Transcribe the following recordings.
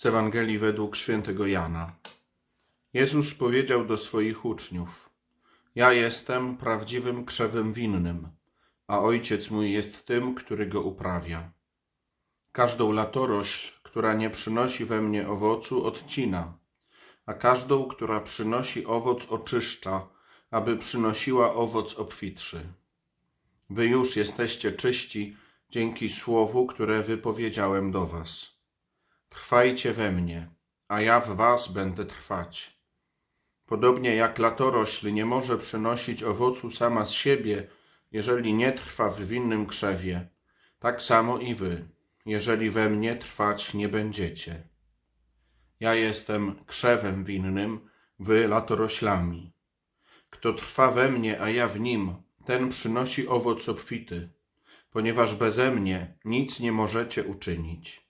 Z Ewangelii według świętego Jana. Jezus powiedział do swoich uczniów: Ja jestem prawdziwym krzewem winnym, a ojciec mój jest tym, który go uprawia. Każdą latorośl, która nie przynosi we mnie owocu, odcina, a każdą, która przynosi owoc, oczyszcza, aby przynosiła owoc obfitszy. Wy już jesteście czyści dzięki słowu, które wypowiedziałem do was. Trwajcie we mnie, a ja w was będę trwać. Podobnie jak latorośl nie może przynosić owocu sama z siebie, jeżeli nie trwa w winnym krzewie, tak samo i wy, jeżeli we mnie trwać nie będziecie. Ja jestem krzewem winnym, wy latoroślami. Kto trwa we mnie, a ja w nim, ten przynosi owoc obfity, ponieważ beze mnie nic nie możecie uczynić.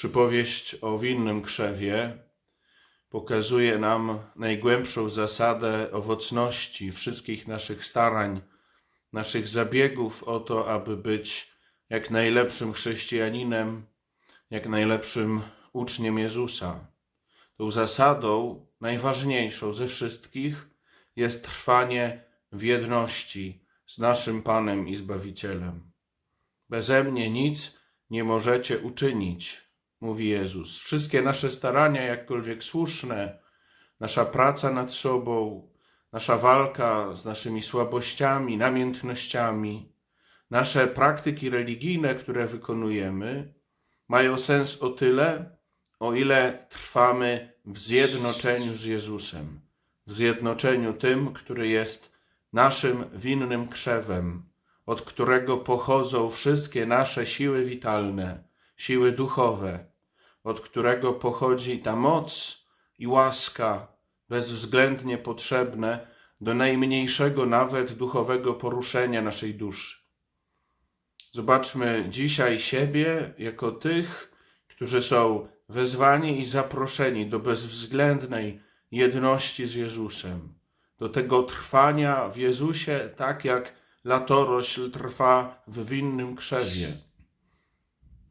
Przypowieść o winnym krzewie pokazuje nam najgłębszą zasadę owocności wszystkich naszych starań, naszych zabiegów o to, aby być jak najlepszym chrześcijaninem, jak najlepszym uczniem Jezusa. Tą zasadą najważniejszą ze wszystkich jest trwanie w jedności z naszym Panem i Zbawicielem. Beze mnie nic nie możecie uczynić, mówi Jezus. Wszystkie nasze starania, jakkolwiek słuszne, nasza praca nad sobą, nasza walka z naszymi słabościami, namiętnościami, nasze praktyki religijne, które wykonujemy, mają sens o tyle, o ile trwamy w zjednoczeniu z Jezusem, w zjednoczeniu tym, który jest naszym winnym krzewem, od którego pochodzą wszystkie nasze siły witalne, siły duchowe, od którego pochodzi ta moc i łaska bezwzględnie potrzebne do najmniejszego nawet duchowego poruszenia naszej duszy. Zobaczmy dzisiaj siebie jako tych, którzy są wezwani i zaproszeni do bezwzględnej jedności z Jezusem, do tego trwania w Jezusie, tak jak latorośl trwa w winnym krzewie.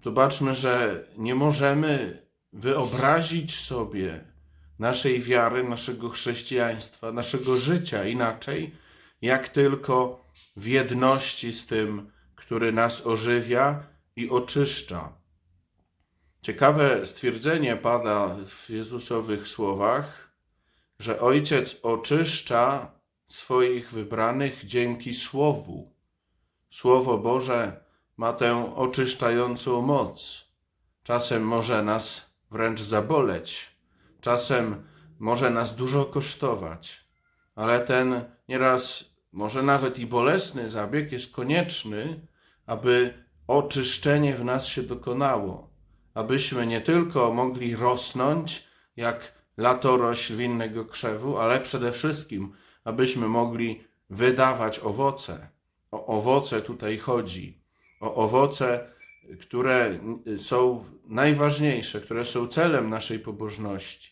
Zobaczmy, że nie możemy wyobrazić sobie naszej wiary, naszego chrześcijaństwa, naszego życia inaczej, jak tylko w jedności z tym, który nas ożywia i oczyszcza. Ciekawe stwierdzenie pada w Jezusowych słowach, że Ojciec oczyszcza swoich wybranych dzięki Słowu. Słowo Boże ma tę oczyszczającą moc. Czasem może nas wręcz zaboleć, czasem może nas dużo kosztować, ale ten nieraz może nawet i bolesny zabieg jest konieczny, aby oczyszczenie w nas się dokonało, abyśmy nie tylko mogli rosnąć jak latorośl winnego krzewu, ale przede wszystkim, abyśmy mogli wydawać owoce. O owoce tutaj chodzi, o owoce, które są najważniejsze, które są celem naszej pobożności.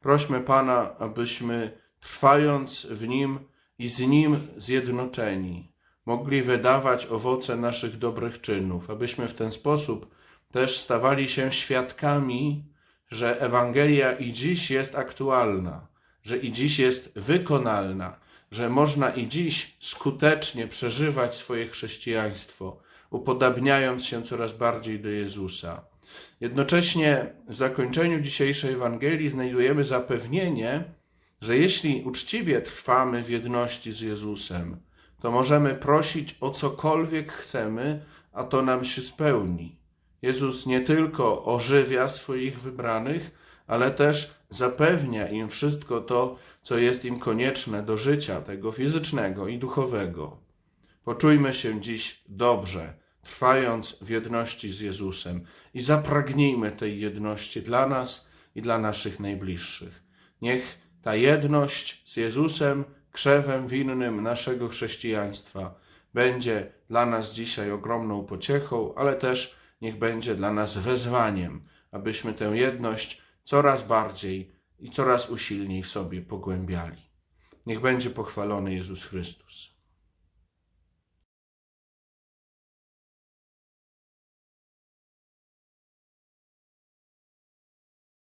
Prośmy Pana, abyśmy trwając w Nim i z Nim zjednoczeni, mogli wydawać owoce naszych dobrych czynów, abyśmy w ten sposób też stawali się świadkami, że Ewangelia i dziś jest aktualna, że i dziś jest wykonalna, że można i dziś skutecznie przeżywać swoje chrześcijaństwo, upodabniając się coraz bardziej do Jezusa. Jednocześnie w zakończeniu dzisiejszej Ewangelii znajdujemy zapewnienie, że jeśli uczciwie trwamy w jedności z Jezusem, to możemy prosić o cokolwiek chcemy, a to nam się spełni. Jezus nie tylko ożywia swoich wybranych, ale też zapewnia im wszystko to, co jest im konieczne do życia tego fizycznego i duchowego. Poczujmy się dziś dobrze trwając w jedności z Jezusem i zapragnijmy tej jedności dla nas i dla naszych najbliższych. Niech ta jedność z Jezusem, krzewem winnym naszego chrześcijaństwa, będzie dla nas dzisiaj ogromną pociechą, ale też niech będzie dla nas wezwaniem, abyśmy tę jedność coraz bardziej i coraz usilniej w sobie pogłębiali. Niech będzie pochwalony Jezus Chrystus.